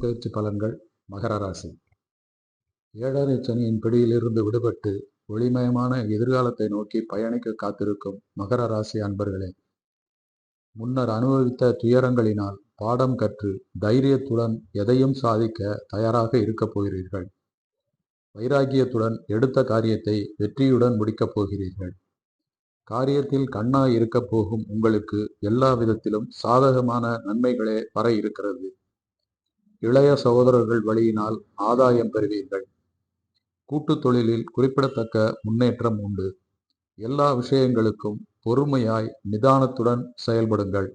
சனிப்பெயர்ச்சி பலன்கள் மகர ராசி. ஏழரை சனியின் பிடியிலிருந்து விடுபட்டு ஒளிமயமான எதிர்காலத்தை நோக்கி பயணிக்க காத்திருக்கும் மகர ராசி அன்பர்களே முன்னர் அனுபவித்த துயரங்களினால் பாடம் கற்று தைரியத்துடன் எதையும் சாதிக்க தயாராக இருக்கப் போகிறீர்கள். வைராகியத்துடன் எடுத்த காரியத்தை வெற்றியுடன் முடிக்கப் போகிறீர்கள். காரியத்தில் கண்ணாய் இருக்கப் போகும் உங்களுக்கு எல்லா விதத்திலும் சாதகமான நன்மைகளே வர இருக்கிறது. இளைய சகோதரர்கள் வழியினால் ஆதாயம் பெறுவீர்கள். கூட்டுத் தொழிலில் குறிப்பிடத்தக்க முன்னேற்றம் உண்டு. எல்லா விஷயங்களுக்கும் பொறுமையாய் நிதானத்துடன் செயல்படுங்கள்.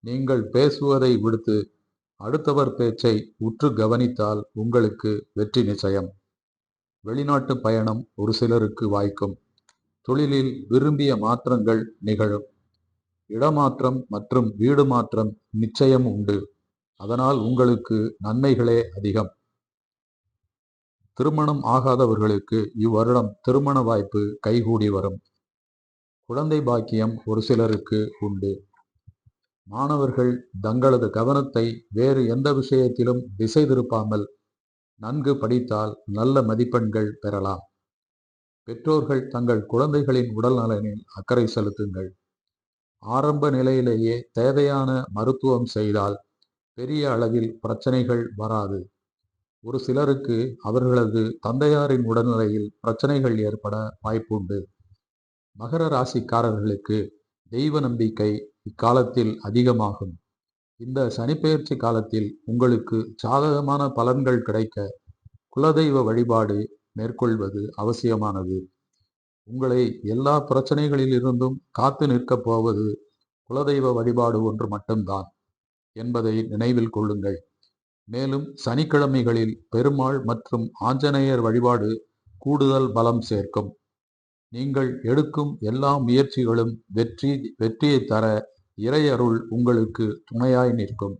நீங்கள் பேசுவதை விடுத்து அடுத்தவர் பேச்சை உற்று கவனித்தால் உங்களுக்கு வெற்றி நிச்சயம். வெளிநாட்டு பயணம் ஒரு சிலருக்கு வாய்க்கும். தொழிலில் விரும்பிய மாற்றங்கள் நிகழும். இடமாற்றம் மற்றும் வீடு மாற்றம் நிச்சயம் உண்டு. அதனால் உங்களுக்கு நன்மைகளே அதிகம். திருமணம் ஆகாதவர்களுக்கு இவ்வருடம் திருமண வாய்ப்பு கைகூடி வரும். குழந்தை பாக்கியம் ஒரு சிலருக்கு உண்டு. மாணவர்கள் தங்களது கவனத்தை வேறு எந்த விஷயத்திலும் திசை திருப்பாமல் நன்கு படித்தால் நல்ல மதிப்பெண்கள் பெறலாம். பெற்றோர்கள் தங்கள் குழந்தைகளின் உடல் நலனில் அக்கறை செலுத்துங்கள். ஆரம்ப நிலையிலேயே தேவையான மருத்துவம் செய்தால் பெரிய அளவில் பிரச்சனைகள் வராது. ஒரு சிலருக்கு அவர்களது தந்தையாரின் உடல்நிலையில் பிரச்சனைகள் ஏற்பட வாய்ப்புண்டு. மகர ராசிக்காரர்களுக்கு தெய்வ நம்பிக்கை இக்காலத்தில் அதிகமாகும். இந்த சனிப்பெயர்ச்சி காலத்தில் உங்களுக்கு சாதகமான பலன்கள் கிடைக்க குலதெய்வ வழிபாடு மேற்கொள்வது அவசியமானது. உங்களை எல்லா பிரச்சனைகளிலிருந்தும் காத்து நிற்கப் போவது குலதெய்வ வழிபாடு ஒன்று மட்டும்தான். என்பதை நினைவில் கொள்ளுங்கள். மேலும் சனிக்கிழமைகளில் பெருமாள் மற்றும் ஆஞ்சநேயர் வழிபாடு கூடுதல் பலம் சேர்க்கும். நீங்கள் எடுக்கும் எல்லா முயற்சிகளும் வெற்றி வெற்றியை தர இறையருள் உங்களுக்கு துணையாய் நிற்கும்.